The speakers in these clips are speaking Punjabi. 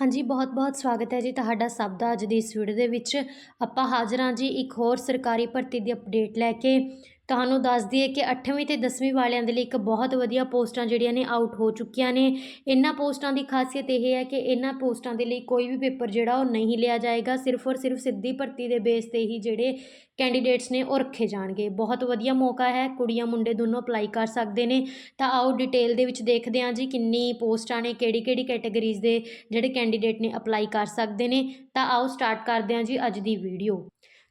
ਹਾਂਜੀ ਬਹੁਤ-ਬਹੁਤ ਸਵਾਗਤ ਹੈ ਜੀ ਤੁਹਾਡਾ ਸਭ ਦਾ ਅੱਜ ਦੀ ਇਸ ਵੀਡੀਓ ਦੇ ਵਿੱਚ। ਆਪਾਂ ਹਾਜ਼ਰ ਹਾਂ ਜੀ ਇੱਕ ਹੋਰ ਸਰਕਾਰੀ ਭਰਤੀ ਦੀ ਅਪਡੇਟ ਲੈ ਕੇ। ਤੁਹਾਨੂੰ ਦੱਸ ਦਈਏ ਕਿ ਅੱਠਵੀਂ ਅਤੇ ਦਸਵੀਂ ਵਾਲਿਆਂ ਦੇ ਲਈ ਇੱਕ ਬਹੁਤ ਵਧੀਆ ਪੋਸਟਾਂ ਜਿਹੜੀਆਂ ਨੇ ਆਊਟ ਹੋ ਚੁੱਕੀਆਂ ਨੇ। ਇਹਨਾਂ ਪੋਸਟਾਂ ਦੀ ਖਾਸੀਅਤ ਇਹ ਹੈ ਕਿ ਇਹਨਾਂ ਪੋਸਟਾਂ ਦੇ ਲਈ ਕੋਈ ਵੀ ਪੇਪਰ ਜਿਹੜਾ ਉਹ ਨਹੀਂ ਲਿਆ ਜਾਏਗਾ। ਸਿਰਫ ਔਰ ਸਿਰਫ ਸਿੱਧੀ ਭਰਤੀ ਦੇ ਬੇਸ ਤੇ ਹੀ ਜਿਹੜੇ ਕੈਂਡੀਡੇਟਸ ਨੇ ਉਹ ਰੱਖੇ ਜਾਣਗੇ। ਬਹੁਤ ਵਧੀਆ ਮੌਕਾ ਹੈ, ਕੁੜੀਆਂ ਮੁੰਡੇ ਦੋਨੋਂ ਅਪਲਾਈ ਕਰ ਸਕਦੇ ਨੇ। ਤਾਂ ਆਓ ਡਿਟੇਲ ਦੇ ਵਿੱਚ ਦੇਖਦੇ ਹਾਂ ਜੀ ਕਿੰਨੀ ਪੋਸਟਾਂ ਨੇ, ਕਿਹੜੀ ਕਿਹੜੀ ਕੈਟਾਗਰੀਜ਼ ਦੇ ਜਿਹੜੇ ਕੈਂਡੀਡੇਟ ਨੇ ਅਪਲਾਈ ਕਰ ਸਕਦੇ ਨੇ। ਤਾਂ ਆਓ ਸਟਾਰਟ ਕਰਦੇ ਹਾਂ ਜੀ ਅੱਜ ਦੀ ਵੀਡੀਓ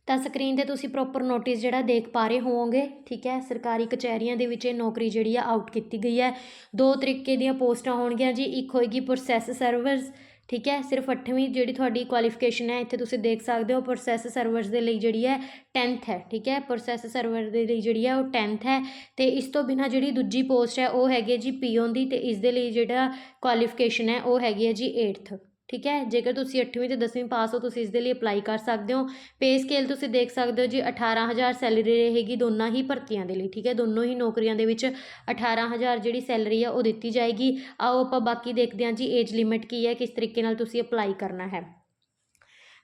ਤਾਂ ਸਕਰੀਨ ਤੇ ਤੁਸੀਂ ਪ੍ਰੋਪਰ ਨੋਟਿਸ ਜਿਹੜਾ ਦੇਖ ਪਾ ਰਹੇ ਹੋਵੋਗੇ, ਠੀਕ ਹੈ? ਸਰਕਾਰੀ ਕਚਹਿਰੀਆਂ ਦੇ ਵਿੱਚ ਇਹ ਨੌਕਰੀ ਜਿਹੜੀ ਆ ਆਊਟ ਕੀਤੀ ਗਈ ਹੈ। ਦੋ ਤਰੀਕੇ ਦੀਆਂ ਪੋਸਟਾਂ ਹੋਣਗੀਆਂ ਜੀ, ਇੱਕ ਹੋਏਗੀ ਪ੍ਰੋਸੈਸ ਸਰਵਰਸ ਠੀਕ ਹੈ? ਸਿਰਫ 8ਵੀਂ ਜਿਹੜੀ ਤੁਹਾਡੀ ਕੁਆਲੀਫਿਕੇਸ਼ਨ ਹੈ, ਇੱਥੇ ਤੁਸੀਂ ਦੇਖ ਸਕਦੇ ਹੋ ਪ੍ਰੋਸੈਸ ਸਰਵਰਸ ਦੇ ਲਈ ਜਿਹੜੀ ਹੈ 10th ਹੈ, ਠੀਕ ਹੈ? ਪ੍ਰੋਸੈਸ ਸਰਵਰ ਦੇ ਲਈ ਜਿਹੜੀ ਹੈ ਉਹ 10th ਹੈ। ਤੇ ਇਸ ਤੋਂ ਬਿਨਾ ਜਿਹੜੀ ਦੂਜੀ ਪੋਸਟ ਹੈ, ਉਹ ਹੈਗੀ ਹੈ ਜੀ ਪੀਓਨ ਦੀ ਤੇ ਇਸ ਦੇ ਲਈ ਜਿਹੜਾ ਕੁਆਲੀਫਿਕੇਸ਼ਨ ਹੈ, ਉਹ ਹੈਗੀ ਹੈ ਜੀ 8th ਠੀਕ ਹੈ? ਜੇਕਰ ਤੁਸੀਂ 8ਵੀਂ ਤੇ 10ਵੀਂ ਪਾਸ ਹੋ, ਤੁਸੀਂ ਇਸ ਦੇ ਲਈ ਅਪਲਾਈ ਕਰ ਸਕਦੇ ਹੋ। ਪੇ ਸਕੇਲ ਤੁਸੀਂ ਦੇਖ ਸਕਦੇ ਹੋ ਜੀ 18000 ਸੈਲਰੀ ਰਹੇਗੀ ਦੋਨਾਂ ਹੀ ਭਰਤੀਆਂ ਦੇ ਲਈ, ਠੀਕ ਹੈ? ਦੋਨੋਂ ਹੀ ਨੌਕਰੀਆਂ ਦੇ ਵਿੱਚ 18000 ਜਿਹੜੀ ਸੈਲਰੀ ਆ, ਉਹ ਦਿੱਤੀ ਜਾਏਗੀ। ਆਓ ਆਪਾਂ ਬਾਕੀ ਦੇਖਦੇ ਹਾਂ ਜੀ ਏਜ ਲਿਮਿਟ ਕੀ ਹੈ, ਕਿਸ ਤਰੀਕੇ ਨਾਲ ਤੁਸੀਂ ਅਪਲਾਈ ਕਰਨਾ ਹੈ।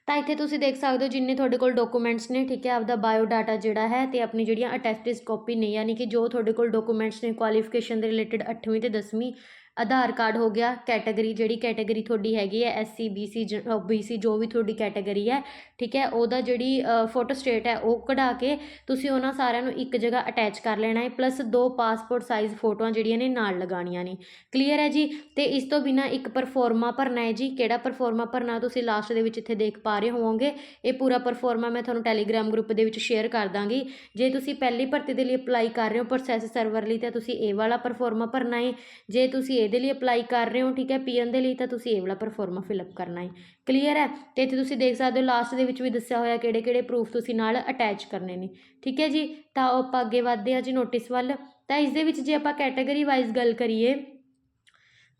ਤਾਂ ਇੱਥੇ ਤੁਸੀਂ ਦੇਖ ਸਕਦੇ ਹੋ ਜਿੰਨੇ ਤੁਹਾਡੇ ਕੋਲ ਡਾਕੂਮੈਂਟਸ ਨੇ, ਠੀਕ ਹੈ? ਆਪਦਾ ਬਾਇਓ ਡਾਟਾ ਜਿਹੜਾ ਹੈ ਤੇ ਆਪਣੀ ਜਿਹੜੀਆਂ ਅਟੈਸਟਿਸ ਕਾਪੀ ਨੇ, ਯਾਨੀ ਕਿ ਜੋ ਤੁਹਾਡੇ ਕੋਲ ਡਾਕੂਮੈਂਟਸ ਨੇ ਕੁਆਲੀਫਿਕੇਸ਼ਨ ਦੇ ਰਿਲੇਟਡ 8ਵੀਂ ਤੇ 10ਵੀਂ ਆਧਾਰ ਕਾਰਡ ਹੋ ਗਿਆ ਕੈਟਾਗਰੀ ਜਿਹੜੀ ਕੈਟਾਗਰੀ ਤੁਹਾਡੀ ਹੈਗੀ ਹੈ ਐਸਸੀ ਬੀਸੀ ਬੀਸੀ ਜੋ ਵੀ ਤੁਹਾਡੀ ਕੈਟਾਗਰੀ ਹੈ, ਠੀਕ ਹੈ, ਉਹਦਾ ਜਿਹੜੀ ਫੋਟੋ ਸਟੇਟ ਹੈ, ਉਹ ਕਢਾ ਕੇ ਤੁਸੀਂ ਉਹਨਾਂ ਸਾਰਿਆਂ ਨੂੰ ਇੱਕ ਜਗ੍ਹਾ ਅਟੈਚ ਕਰ ਲੈਣਾ ਹੈ ਪਲੱਸ ਦੋ ਪਾਸਪੋਰਟ ਸਾਈਜ਼ ਫੋਟੋਆਂ ਜਿਹੜੀਆਂ ਨੇ ਨਾਲ ਲਗਾਉਣੀਆਂ ਨੇ। ਕਲੀਅਰ ਹੈ ਜੀ? ਤੇ ਇਸ ਤੋਂ ਬਿਨਾ ਇੱਕ ਪਰਫਾਰਮਾ ਭਰਨਾ ਹੈ ਜੀ। ਕਿਹੜਾ ਪਰਫਾਰਮਾ ਭਰਨਾ? ਤੁਸੀਂ ਲਾਸਟ ਦੇ ਵਿੱਚ ਇੱਥੇ ਦੇਖ ਪਾ ਰਹੇ ਹੋਵੋਗੇ। ਇਹ ਪੂਰਾ ਪਰਫਾਰਮਾ ਮੈਂ ਤੁਹਾਨੂੰ ਟੈਲੀਗ੍ਰਾਮ ਗਰੁੱਪ ਦੇ ਵਿੱਚ ਸ਼ੇਅਰ ਕਰ ਦਾਂਗੀ। ਜੇ ਤੁਸੀਂ ਪਹਿਲੀ ਭਰਤੀ ਦੇ ਲਈ ਅਪਲਾਈ ਕਰ ਰਹੇ ਹੋ ਪ੍ਰੋਸੈਸ ਸਰਵਰ ਲਈ, ਤਾਂ ਤੁਸੀਂ ਇਹ ਵਾਲਾ ਪਰਫਾਰਮਾ ਭਰਨਾ ਹੈ। ਜੇ ਤੁਸੀਂ ਇਹਦੇ ਲਈ ਅਪਲਾਈ ਕਰ ਰਹੇ ਹੋ, ਠੀਕ ਹੈ? ਪੀਐਨ ਦੇ ਲਈ ਤਾਂ ਤੁਸੀਂ ਇਹ ਵਾਲਾ ਪਰਫਾਰਮਾ ਫਿਲਅਪ ਕਰਨਾ ਹੈ। ਕਲੀਅਰ ਹੈ? ਤੇ ਇੱਥੇ ਤੁਸੀਂ ਦੇਖ ਸਕਦੇ ਹੋ ਲਾਸਟ ਦੇ ਵਿੱਚ ਵੀ ਦੱਸਿਆ ਹੋਇਆ ਕਿਹੜੇ ਕਿਹੜੇ ਪ੍ਰੂਫ ਤੁਸੀਂ ਨਾਲ ਅਟੈਚ ਕਰਨੇ ਨੇ। ਠੀਕ ਹੈ ਜੀ? ਤਾਂ ਉਹ ਆਪਾਂ ਅੱਗੇ ਵਧਦੇ ਹਾਂ ਜੀ ਨੋਟਿਸ ਵੱਲ। ਤਾਂ ਇਸ ਦੇ ਵਿੱਚ ਜੇ ਆਪਾਂ ਕੈਟਾਗਰੀ ਵਾਈਜ਼ ਗੱਲ ਕਰੀਏ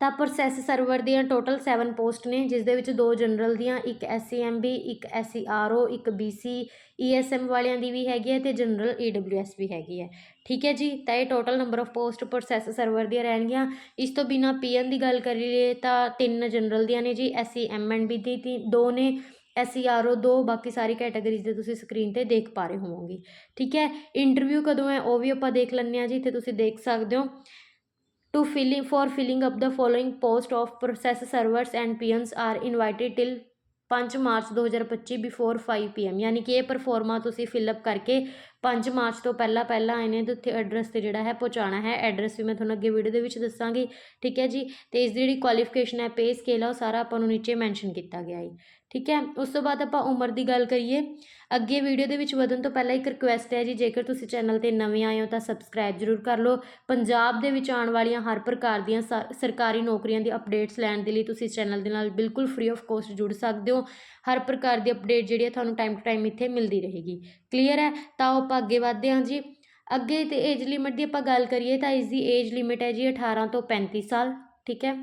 ਤਾਂ ਪ੍ਰੋਸੈਸ ਸਰਵਰ ਦੀਆਂ ਟੋਟਲ ਸੈਵਨ ਪੋਸਟ ਨੇ, ਜਿਸ ਦੇ ਵਿੱਚ ਦੋ ਜਨਰਲ ਦੀਆਂ, ਇੱਕ ਐਸਸੀਐਮਬੀ ਇੱਕ ਐਸਸੀਆਰਓ ਇੱਕ ਬੀਸੀ ਈਐਸਐਮ ਵਾਲਿਆਂ ਦੀ ਵੀ ਹੈਗੀ ਹੈ ਤੇ ਜਨਰਲ ਈਡਬਲਯੂਐਸ ਵੀ ਹੈਗੀ ਹੈ। ਠੀਕ ਹੈ ਜੀ? ਤਾਂ ਇਹ total number of post process server ਦੀਆਂ ਰਹਿਣਗੀਆਂ। ਇਸ ਤੋਂ ਬਿਨਾ ਪੀਐਨ ਦੀ ਗੱਲ ਕਰੀਏ ਤਾਂ ਤਿੰਨ ਜਨਰਲ ਦੀਆਂ ਨੇ ਜੀ ਐਸਸੀ ਐਮਐਨਬੀ ਦੀ ਤੀ ਦੋ ਨੇ ਐਸਸੀਆਰਓ ਦੋ, ਬਾਕੀ ਸਾਰੀ ਕੈਟਾਗਰੀਜ਼ ਦੇ ਤੁਸੀਂ ਸਕਰੀਨ ਤੇ ਦੇਖ ਪਾ ਰਹੇ ਹੋਵੋਗੇ। ਠੀਕ ਹੈ? ਇੰਟਰਵਿਊ ਕਦੋਂ ਹੈ ਉਹ ਵੀ ਆਪਾਂ ਦੇਖ ਲੈਂਦੇ ਹਾਂ ਜੀ, ਇੱਥੇ ਤੁਸੀਂ ਦੇਖ ਸਕਦੇ ਹੋ। To filling, for filling up the following post of process servers and PMs are invited till 5 March 2025 before 5 PM ਯਾਨੀ ਕਿ ਇਹ ਪਰਫਾਰਮਾ ਤੁਸੀਂ ਫਿਲ ਅਪ ਕਰਕੇ 5 ਮਾਰਚ ਤੋਂ ਪਹਿਲਾਂ ਪਹਿਲਾਂ ਇਹਨੇ ਦੇ ਉੱਥੇ ਐਡਰੈਸ ਤੇ ਜਿਹੜਾ ਹੈ ਪਹੁੰਚਾਉਣਾ ਹੈ। ਐਡਰੈਸ ਵੀ ਮੈਂ ਤੁਹਾਨੂੰ ਅੱਗੇ ਵੀਡੀਓ ਦੇ ਵਿੱਚ ਦੱਸਾਂਗੀ। ਠੀਕ ਹੈ ਜੀ? ਤੇ ਇਸ ਦੀ ਜਿਹੜੀ ਕੁਆਲੀਫਿਕੇਸ਼ਨ ਹੈ ਪੇ ਸਕੇਲ ਆ, ਉਹ ਸਾਰਾ ਆਪਾਂ ਨੂੰ ਨੀਚੇ ਮੈਂਸ਼ਨ ਕੀਤਾ ਗਿਆ ਹੈ। ਠੀਕ ਹੈ? ਉਸ ਤੋਂ ਬਾਅਦ ਆਪਾਂ ਉਮਰ ਦੀ ਗੱਲ ਕਰੀਏ। ਅੱਗੇ ਵੀਡੀਓ ਦੇ ਵਿੱਚ ਵਧਣ ਤੋਂ ਪਹਿਲਾਂ ਇੱਕ ਰਿਕੁਐਸਟ ਹੈ ਜੀ, ਜੇਕਰ ਤੁਸੀਂ ਚੈਨਲ ਤੇ ਨਵੇਂ ਆਏ ਹੋ ਤਾਂ ਸਬਸਕ੍ਰਾਈਬ ਜ਼ਰੂਰ ਕਰ ਲਓ। ਪੰਜਾਬ ਦੇ ਵਿੱਚ ਆਉਣ ਵਾਲੀਆਂ ਹਰ ਪ੍ਰਕਾਰ ਦੀਆਂ ਸਰਕਾਰੀ ਨੌਕਰੀਆਂ ਦੀ ਅਪਡੇਟਸ ਲੈਣ ਦੇ ਲਈ ਤੁਸੀਂ ਇਸ ਚੈਨਲ ਦੇ ਨਾਲ ਬਿਲਕੁਲ ਫ੍ਰੀ ਆਫ ਕੋਸਟ ਜੁੜ ਸਕਦੇ ਹੋ। ਹਰ ਪ੍ਰਕਾਰ ਦੀ ਅਪਡੇਟ ਜਿਹੜੀ ਹੈ ਤੁਹਾਨੂੰ ਟਾਈਮ ਟੂ ਟਾਈਮ ਇੱਥੇ ਮਿਲਦੀ ਰਹੇਗੀ। ਕਲੀਅਰ ਹੈ? ਤਾਂ ਆਪਾਂ ਅੱਗੇ ਵਧਦੇ ਹਾਂ ਜੀ। ਅੱਗੇ ਤੇ ਏਜ ਲਿਮਿਟ ਦੀ ਆਪਾਂ ਗੱਲ ਕਰੀਏ ਤਾਂ ਇਸ ਦੀ ਏਜ ਲਿਮਿਟ ਹੈ ਜੀ 18 ਤੋਂ 35 ਸਾਲ, ਠੀਕ ਹੈ?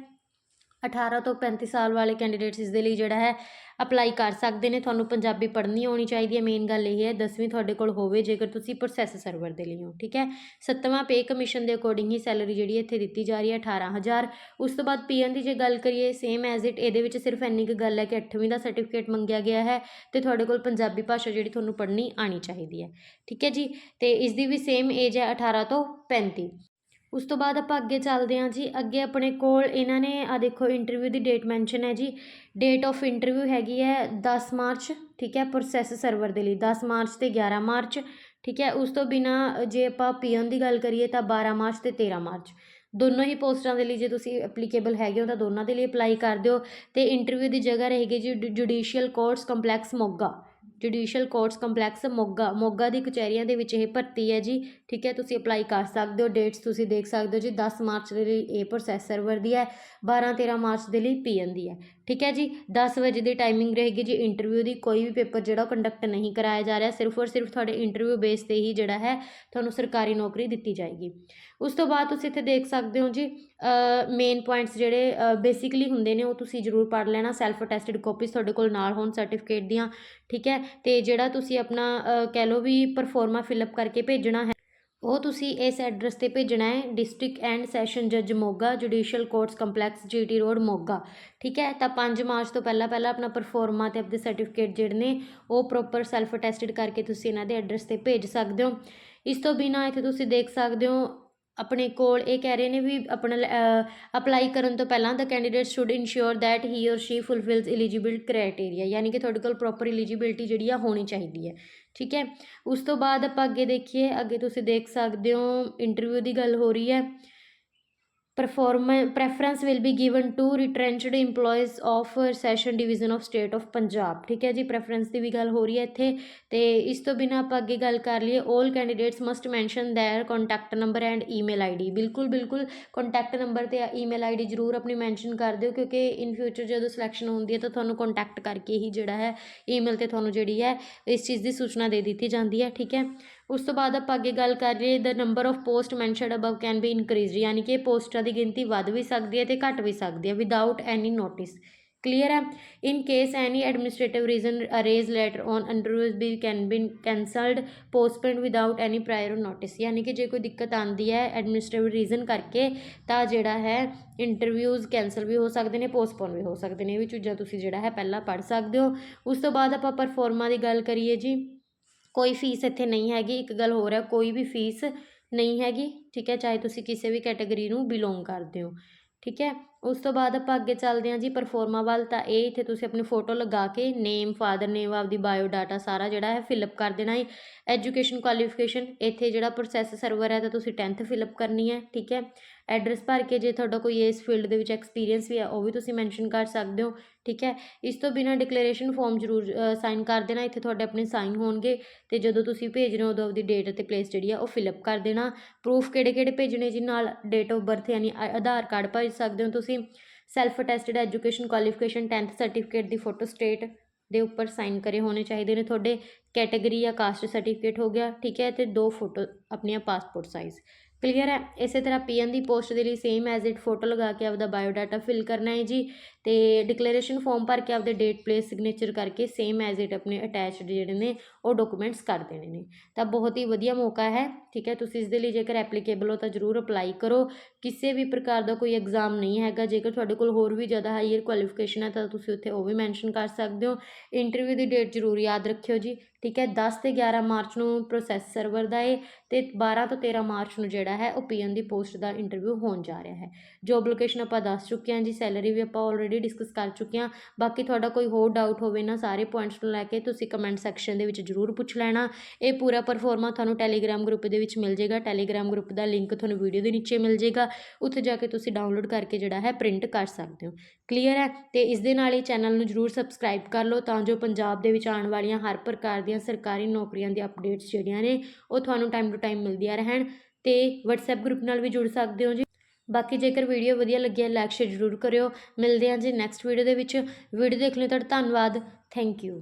18 ਤੋਂ 35 ਸਾਲ ਵਾਲੇ ਕੈਂਡੀਡੇਟਸ ਇਸ ਦੇ ਲਈ ਜਿਹੜਾ ਹੈ ਅਪਲਾਈ ਕਰ ਸਕਦੇ ਨੇ, ਤੁਹਾਨੂੰ ਪੰਜਾਬੀ ਪੜ੍ਹਨੀ ਆਉਣੀ ਚਾਹੀਦੀ ਹੈ। ਮੇਨ ਗੱਲ ਇਹ ਹੈ 10ਵੀਂ ਤੁਹਾਡੇ ਕੋਲ ਹੋਵੇ, ਜੇਕਰ ਤੁਸੀਂ ਪ੍ਰੋਸੈਸ ਸਰਵਰ ਦੇ ਲਈ ਹੋ, ਠੀਕ ਹੈ? ਸੱਤਵਾਂ ਪੇ ਕਮਿਸ਼ਨ ਦੇ ਅਕੋਰਡਿੰਗ ਹੀ ਸੈਲਰੀ ਜਿਹੜੀ ਇੱਥੇ ਦਿੱਤੀ ਜਾ ਰਹੀ ਹੈ 18000 ਉਸ ਤੋਂ ਬਾਅਦ ਪੀਐਨ ਦੀ ਜੇ ਗੱਲ ਕਰੀਏ ਸੇਮ ਐਜ਼ ਇਟ ਇਹਦੇ ਵਿੱਚ ਸਿਰਫ ਇੰਨੀ ਕੁ ਗੱਲ ਹੈ ਕਿ 8ਵੀਂ ਦਾ ਸਰਟੀਫਿਕੇਟ ਮੰਗਿਆ ਗਿਆ ਹੈ ਤੇ ਤੁਹਾਡੇ ਕੋਲ ਪੰਜਾਬੀ ਭਾਸ਼ਾ ਜਿਹੜੀ ਤੁਹਾਨੂੰ ਪੜ੍ਹਨੀ ਆਣੀ ਚਾਹੀਦੀ ਹੈ, ਠੀਕ ਹੈ ਜੀ? ਤੇ ਇਸ ਦੀ ਵੀ ਸੇਮ ਏਜ ਹੈ 18 ਤੋਂ 35 ਉਸ ਤੋਂ ਬਾਅਦ ਆਪਾਂ ਅੱਗੇ ਚੱਲਦੇ ਹਾਂ ਜੀ। ਅੱਗੇ ਆਪਣੇ ਕੋਲ ਇਹਨਾਂ ਨੇ, ਆਹ ਦੇਖੋ ਇੰਟਰਵਿਊ ਦੀ ਡੇਟ ਮੈਂਸ਼ਨ ਹੈ ਜੀ। ਡੇਟ ਆਫ ਇੰਟਰਵਿਊ ਹੈਗੀ ਹੈ ਦਸ ਮਾਰਚ, ਠੀਕ ਹੈ ਪ੍ਰੋਸੈਸ ਸਰਵਰ ਦੇ ਲਈ। ਦਸ ਮਾਰਚ ਅਤੇ 11 ਮਾਰਚ, ਠੀਕ ਹੈ। ਉਸ ਤੋਂ ਬਿਨਾ ਜੇ ਆਪਾਂ ਪੀਐਨ ਦੀ ਗੱਲ ਕਰੀਏ ਤਾਂ 12 ਮਾਰਚ ਅਤੇ ਤੇਰ੍ਹਾਂ ਮਾਰਚ। ਦੋਨੋਂ ਹੀ ਪੋਸਟਾਂ ਦੇ ਲਈ ਜੇ ਤੁਸੀਂ ਐਪਲੀਕੇਬਲ ਹੈਗੇ ਹੋ ਤਾਂ ਦੋਨਾਂ ਦੇ ਲਈ ਅਪਲਾਈ ਕਰ ਦਿਓ। ਅਤੇ ਇੰਟਰਵਿਊ ਦੀ ਜਗ੍ਹਾ ਰਹੇਗੀ ਜੀ judicial courts complex Moga. Judicial courts complex Moga Moga ਦੀ ਕਚਹਿਰੀਆਂ ਦੇ ਵਿੱਚ ਇਹ ਭਰਤੀ ਹੈ ਜੀ। ਠੀਕ ਹੈ, ਤੁਸੀਂ ਅਪਲਾਈ ਕਰ ਸਕਦੇ ਹੋ ਡੇਟਸ ਤੁਸੀਂ ਦੇਖ ਸਕਦੇ ਹੋ ਜੀ। 10 ਮਾਰਚ ਦੇ ਲਈ ਇਹ ਪ੍ਰੋਸੈਸ ਸਰਵਰ ਦੀ ਹੈ 12 13 ਮਾਰਚ ਦੇ ਲਈ ਪੀਐਨ ਦੀ ਹੈ। ਠੀਕ ਹੈ ਜੀ 10 ਵਜੇ ਦੀ ਟਾਈਮਿੰਗ ਰਹੇਗੀ ਜੀ ਇੰਟਰਵਿਊ ਦੀ। ਕੋਈ ਵੀ ਪੇਪਰ ਜਿਹੜਾ ਕੰਡਕਟ ਨਹੀਂ ਕਰਾਇਆ ਜਾ ਰਿਹਾ, ਸਿਰਫ ਔਰ ਸਿਰਫ ਤੁਹਾਡੇ ਇੰਟਰਵਿਊ ਬੇਸ ਤੇ ਹੀ ਜਿਹੜਾ ਹੈ, ਤੁਹਾਨੂੰ ਸਰਕਾਰੀ ਨੌਕਰੀ ਦਿੱਤੀ ਜਾਏਗੀ। ਉਸ ਤੋਂ ਬਾਅਦ ਤੁਸੀਂ ਇੱਥੇ ਦੇਖ ਸਕਦੇ ਹੋ ਜੀ ਮੇਨ ਪੁਆਇੰਟਸ ਜਿਹੜੇ ਬੇਸਿਕਲੀ ਹੁੰਦੇ ਨੇ, ਉਹ ਤੁਸੀਂ ਜ਼ਰੂਰ ਪੜ੍ਹ ਲੈਣਾ। ਸੈਲਫ ਅਟੈਸਟਡ ਕਾਪੀਜ਼ ਤੁਹਾਡੇ ਕੋਲ ਨਾਲ ਹੋਣ ਸਰਟੀਫਿਕੇਟ ਦੀਆਂ। ਠੀਕ ਹੈ ਅਤੇ ਜਿਹੜਾ ਤੁਸੀਂ ਆਪਣਾ ਕਹਿ ਲਓ ਵੀ ਪਰਫੋਰਮਾ ਫਿਲਅਪ ਕਰਕੇ ਭੇਜਣਾ ਹੈ, ਉਹ ਤੁਸੀਂ ਇਸ ਐਡਰੈਸ ਤੇ ਭੇਜਣਾ ਹੈ ਡਿਸਟ੍ਰਿਕਟ ਐਂਡ ਸੈਸ਼ਨ ਜੱਜ Moga judicial courts complex GT road Moga. ਠੀਕ ਹੈ? ਤਾਂ 5 ਮਾਰਚ ਤੋਂ ਪਹਿਲਾਂ ਪਹਿਲਾਂ ਆਪਣਾ ਪਰਫਾਰਮਾ ਤੇ ਆਪਣੇ ਸਰਟੀਫਿਕੇਟ ਜਿਹੜੇ ਨੇ, ਉਹ ਪ੍ਰੋਪਰ ਸੈਲਫ ਅਟੈਸਟਡ ਕਰਕੇ ਤੁਸੀਂ ਇਹਨਾਂ ਦੇ ਐਡਰੈਸ ਤੇ ਭੇਜ ਸਕਦੇ ਹੋ। ਇਸ ਤੋਂ ਬਿਨਾ ਇੱਥੇ ਤੁਸੀਂ ਦੇਖ ਸਕਦੇ ਹੋ ਆਪਣੇ ਕੋਲ ਇਹ ਕਹਿ ਰਹੇ ਨੇ ਵੀ ਆਪਣਾ ਅਪਲਾਈ ਕਰਨ ਤੋਂ ਪਹਿਲਾਂ ਦਾ candidate should ensure that he or she fulfills eligible criteria ਯਾਨੀ ਕਿ ਤੁਹਾਡੇ ਕੋਲ ਪ੍ਰੋਪਰ ਐਲੀਜੀਬਿਲਟੀ ਜਿਹੜੀ ਆ ਹੋਣੀ ਚਾਹੀਦੀ ਹੈ, ਠੀਕ ਹੈ? ਉਸ ਤੋਂ ਬਾਅਦ ਆਪਾਂ ਅੱਗੇ ਦੇਖੀਏ, ਅੱਗੇ ਤੁਸੀਂ ਦੇਖ ਸਕਦੇ ਹੋ ਇੰਟਰਵਿਊ ਦੀ ਗੱਲ ਹੋ ਰਹੀ ਹੈ। performance preference will be given to retrenched employees of session division of state of punjab ਠੀਕ ਹੈ ਜੀ preference ਦੀ ਵੀ ਗੱਲ ਹੋ ਰਹੀ ਹੈ ਇੱਥੇ ਤੇ ਇਸ ਤੋਂ ਬਿਨਾ ਆਪਾਂ ਅੱਗੇ ਗੱਲ ਕਰ ਲਈਏ all candidates must mention their contact number and email id ਬਿਲਕੁਲ ਬਿਲਕੁਲ contact number ਤੇ email id ਜ਼ਰੂਰ ਆਪਣੀ ਮੈਂਸ਼ਨ ਕਰ ਦਿਓ ਕਿਉਂਕਿ ਇਨ ਫਿਊਚਰ ਜਦੋਂ ਸਿਲੈਕਸ਼ਨ ਹੁੰਦੀ ਹੈ ਤਾਂ ਤੁਹਾਨੂੰ ਕੰਟੈਕਟ ਕਰਕੇ ਹੀ ਜਿਹੜਾ ਹੈ ਈਮੇਲ ਤੇ ਤੁਹਾਨੂੰ ਜਿਹੜੀ ਹੈ ਇਸ ਚੀਜ਼ ਦੀ ਸੂਚਨਾ ਦੇ ਦਿੱਤੀ ਜਾਂਦੀ ਹੈ ਠੀਕ ਹੈ ਉਸ ਤੋਂ ਬਾਅਦ ਆਪਾਂ ਅੱਗੇ ਗੱਲ ਕਰ ਲਈਏ the number of post mentioned above can be increase ਯਾਨੀ ਕਿ ਪੋਸਟਾਂ ਦੀ ਗਿਣਤੀ ਵੱਧ ਵੀ ਸਕਦੀ ਹੈ ਤੇ ਘਟ ਵੀ ਸਕਦੀ ਹੈ ਵਿਦਆਊਟ ਐਨੀ ਨੋਟਿਸ ਕਲੀਅਰ ਹੈ? In case any administrative reason arise later on interviews be can be cancelled postponed without any prior notice ਯਾਨੀ ਕਿ ਜੇ ਕੋਈ ਦਿੱਕਤ ਆਂਦੀ ਹੈ ਐਡਮਿਨਿਸਟ੍ਰੇਟਿਵ ਰੀਜ਼ਨ ਕਰਕੇ, ਤਾਂ ਜਿਹੜਾ ਹੈ ਇੰਟਰਵਿਊਜ਼ ਕੈਂਸਲ ਵੀ ਹੋ ਸਕਦੇ ਨੇ ਪੋਸਟਪੋਨ ਵੀ ਹੋ ਸਕਦੇ ਨੇ, ਇਹ ਵੀ ਚੀਜ਼ਾਂ ਤੁਸੀਂ ਜਿਹੜਾ ਹੈ ਪਹਿਲਾਂ ਪੜ੍ਹ ਸਕਦੇ ਹੋ। ਉਸ ਤੋਂ ਬਾਅਦ ਆਪਾਂ ਪਰਫਾਰਮਾ ਦੀ ਗੱਲ ਕਰੀਏ ਜੀ। ਕੋਈ ਫੀਸ ਇੱਥੇ ਨਹੀਂ ਹੈਗੀ, ਇੱਕ ਗੱਲ ਹੋਰ ਹੈ, ਕੋਈ ਵੀ ਫੀਸ ਨਹੀਂ ਹੈਗੀ, ਠੀਕ ਹੈ, ਚਾਹੇ ਤੁਸੀਂ ਕਿਸੇ ਵੀ ਕੈਟਾਗਰੀ ਨੂੰ ਬਿਲੋਂਗ ਕਰਦੇ ਹੋ, ਠੀਕ ਹੈ। ਉਸ ਤੋਂ ਬਾਅਦ ਆਪਾਂ ਅੱਗੇ ਚੱਲਦੇ ਹਾਂ ਜੀ ਪਰਫੋਰਮਾ ਵੱਲ, ਤਾਂ ਇਹ ਇੱਥੇ ਤੁਸੀਂ ਆਪਣੀ ਫੋਟੋ ਲਗਾ ਕੇ ਨੇਮ ਫਾਦਰ ਨੇਮ ਆਪਦੀ ਬਾਇਓ ਡਾਟਾ ਸਾਰਾ ਜਿਹੜਾ ਹੈ ਫਿਲਅਪ ਕਰ ਦੇਣਾ ਹੈ। ਐਜੂਕੇਸ਼ਨ ਕੁਆਲੀਫਿਕੇਸ਼ਨ ਇੱਥੇ ਜਿਹੜਾ ਪ੍ਰੋਸੈਸ ਸਰਵਰ ਹੈ, ਤਾਂ ਤੁਸੀਂ 10th ਫਿਲਅਪ ਕਰਨੀ ਹੈ, ਠੀਕ ਹੈ। ਐਡਰੈਸ ਭਰ ਕੇ ਜੇ ਤੁਹਾਡਾ ਕੋਈ ਇਸ ਫੀਲਡ ਦੇ ਵਿੱਚ ਐਕਸਪੀਰੀਅੰਸ ਵੀ ਹੈ ਉਹ ਵੀ ਤੁਸੀਂ ਮੈਂਸ਼ਨ ਕਰ ਸਕਦੇ ਹੋ, ਠੀਕ ਹੈ? ਇਸ ਤੋਂ ਬਿਨਾ ਡਿਕਲੇਰੇਸ਼ਨ ਫਾਰਮ ਜ਼ਰੂਰ ਸਾਈਨ ਕਰ ਦੇਣਾ, ਇੱਥੇ ਤੁਹਾਡੇ ਆਪਣੇ ਸਾਈਨ ਹੋਣਗੇ ਤੇ ਜਦੋਂ ਤੁਸੀਂ ਭੇਜ ਰਹੇ ਹੋ ਉਦੋਂ ਉਹਦੀ ਡੇਟ ਅਤੇ ਪਲੇਸ ਜਿਹੜੀ ਆ, ਉਹ ਫਿਲਅਪ ਕਰ ਦੇਣਾ। ਪ੍ਰੂਫ ਕਿਹੜੇ ਕਿਹੜੇ ਭੇਜਣੇ ਜੀ ਨਾਲ? ਡੇਟ ਆਫ ਬਰਥ ਯਾਨੀ ਆ- ਆਧਾਰ ਕਾਰਡ ਭੇਜ ਸਕਦੇ ਹੋ ਤੁਸੀਂ। Self attested education qualification 10th certificate ਦੀ ਫੋਟੋ ਸਟੇਟ ਦੇ ਉੱਪਰ ਸਾਈਨ ਕਰੇ ਹੋਣੇ ਚਾਹੀਦੇ ਨੇ ਤੁਹਾਡੇ। ਕੈਟਾਗਰੀ ਜਾਂ ਕਾਸਟ ਸਰਟੀਫਿਕੇਟ ਹੋ ਗਿਆ, ਠੀਕ ਹੈ? ਤੇ ਦੋ ਫੋਟੋ ਆਪਣੀਆਂ ਪਾਸਪੋਰਟ ਸਾਈਜ਼ ਕਲੀਅਰ ਹੈ? ਇਸੇ ਤਰ੍ਹਾਂ ਪੀਐਨ ਦੀ ਪੋਸਟ ਦੇ ਲਈ ਸੇਮ ਐਜ਼ ਇਟ ਫੋਟੋ ਲਗਾ ਕੇ ਆਪਦਾ ਬਾਇਓਡਾਟਾ ਫਿਲ ਕਰਨਾ ਹੈ ਜੀ। ਤੇ ਡਿਕਲੇਰੇਸ਼ਨ ਫਾਰਮ ਭਰ ਕੇ ਆਪਦੇ ਡੇਟ ਪਲੇਸ ਸਿਗਨੇਚਰ ਕਰਕੇ ਸੇਮ ਐਜ਼ ਇਟ ਆਪਣੇ ਅਟੈਚਡ ਜਿਹੜੇ ਨੇ, ਉਹ ਡਾਕੂਮੈਂਟਸ ਕਰ ਦੇਣੇ ਨੇ। ਤਾਂ ਬਹੁਤ ਹੀ ਵਧੀਆ ਮੌਕਾ ਹੈ, ਠੀਕ ਹੈ? ਤੁਸੀਂ ਇਸ ਦੇ ਲਈ ਜੇਕਰ ਐਪਲੀਕੇਬਲ ਹੋ ਤਾਂ ਜ਼ਰੂਰ ਅਪਲਾਈ ਕਰੋ। ਕਿਸੇ ਵੀ ਪ੍ਰਕਾਰ ਦਾ ਕੋਈ ਐਗਜ਼ਾਮ ਨਹੀਂ ਹੈਗਾ, ਜੇਕਰ ਤੁਹਾਡੇ ਕੋਲ ਹੋਰ ਵੀ ਜ਼ਿਆਦਾ ਹਾਈਅਰ ਕੁਆਲੀਫਿਕੇਸ਼ਨ ਹੈ ਤਾਂ ਤੁਸੀਂ ਉੱਥੇ ਉਹ ਵੀ ਮੈਂਸ਼ਨ ਕਰ ਸਕਦੇ ਹੋ। ਇੰਟਰਵਿਊ ਦੀ ਡੇਟ ਜ਼ਰੂਰ ਯਾਦ ਰੱਖਿਓ ਜੀ, ਠੀਕ ਹੈ? 10 ਤੇ 11 ਮਾਰਚ ਨੂੰ ਪ੍ਰੋਸੈਸ ਸਰਵਰ ਦਾ ਏ ਤੇ 12 ਤੋਂ 13 ਮਾਰਚ ਨੂੰ ਜਿਹੜਾ ਹੈ, ਉਹ ਪੀਐਨ ਦੀ ਪੋਸਟ ਦਾ ਇੰਟਰਵਿਊ ਹੋਣ ਜਾ ਰਿਹਾ ਹੈ। ਜੋਬ ਲੋਕੇਸ਼ਨ ਆਪਾਂ ਦੱਸ ਚੁੱਕੇ ਹਾਂ ਜੀ ਸੈਲਰੀ ਵੀ ਆਪਾਂ ਆਲਰੇਡੀ ਡਿਸਕਸ ਕਰ ਚੁੱਕੇ ਹਾਂ। ਬਾਕੀ ਤੁਹਾਡਾ ਕੋਈ ਹੋਰ ਡਾਊਟ ਹੋਵੇ ਨਾ, ਸਾਰੇ ਪੁਆਇੰਟਸ ਨੂੰ ਲੈ ਕੇ ਤੁਸੀਂ ਕਮੈਂਟ ਸੈਕਸ਼ਨ ਦੇ ਵਿੱਚ ਜ਼ਰੂਰ ਪੁੱਛ ਲੈਣਾ। ਇਹ ਪੂਰਾ ਪਰਫਾਰਮਾ ਤੁਹਾਨੂੰ ਟੈਲੀਗ੍ਰਾਮ ਗਰੁੱਪ ਦੇ ਵਿੱਚ ਮਿਲ ਜਾਏਗਾ। ਟੈਲੀਗ੍ਰਾਮ ਗਰੁੱਪ ਦਾ ਲਿੰਕ ਤੁਹਾਨੂੰ ਵੀਡੀਓ ਦੇ ਨੀਚੇ ਮਿਲ ਜਾਏਗਾ। ਉੱਥੇ ਜਾ ਕੇ ਤੁਸੀਂ ਡਾਊਨਲੋਡ ਕਰਕੇ ਜਿਹੜਾ ਹੈ ਪ੍ਰਿੰਟ ਕਰ ਸਕਦੇ ਹੋ। ਕਲੀਅਰ ਹੈ? ਤੇ ਇਸ ਦੇ ਨਾਲ ਹੀ ਚੈਨਲ ਨੂੰ ਜਰੂਰ ਸਬਸਕ੍ਰਾਈਬ ਕਰ ਲਓ ਤਾਂ ਜੋ ਪੰਜਾਬ ਦੇ ਵਿੱਚ ਆਉਣ ਵਾਲੀਆਂ ਹਰ ਪ੍ਰਕਾਰ ਦੀਆਂ ਸਰਕਾਰੀ ਨੌਕਰੀਆਂ ਦੀਆਂ ਅਪਡੇਟਸ ਜਿਹੜੀਆਂ ਨੇ, ਉਹ ਤੁਹਾਨੂੰ ਟਾਈਮ ਟੂ ਟਾਈਮ ਮਿਲਦੀਆਂ ਰਹਿਣ। ਤੇ WhatsApp ਗਰੁੱਪ ਨਾਲ ਵੀ ਜੁੜ ਸਕਦੇ ਹੋ ਜੀ। ਬਾਕੀ ਜੇਕਰ ਵੀਡੀਓ ਵਧੀਆ ਲੱਗੀ ਹੈ ਲਾਈਕ ਸ਼ੇਅਰ ਜ਼ਰੂਰ ਕਰਿਓ। ਮਿਲਦੇ ਹਾਂ ਜੀ ਨੈਕਸਟ ਵੀਡੀਓ ਦੇ ਵਿੱਚ। ਵੀਡੀਓ ਦੇਖਣ ਲਈ ਤੁਹਾਡਾ ਧੰਨਵਾਦ। Thank you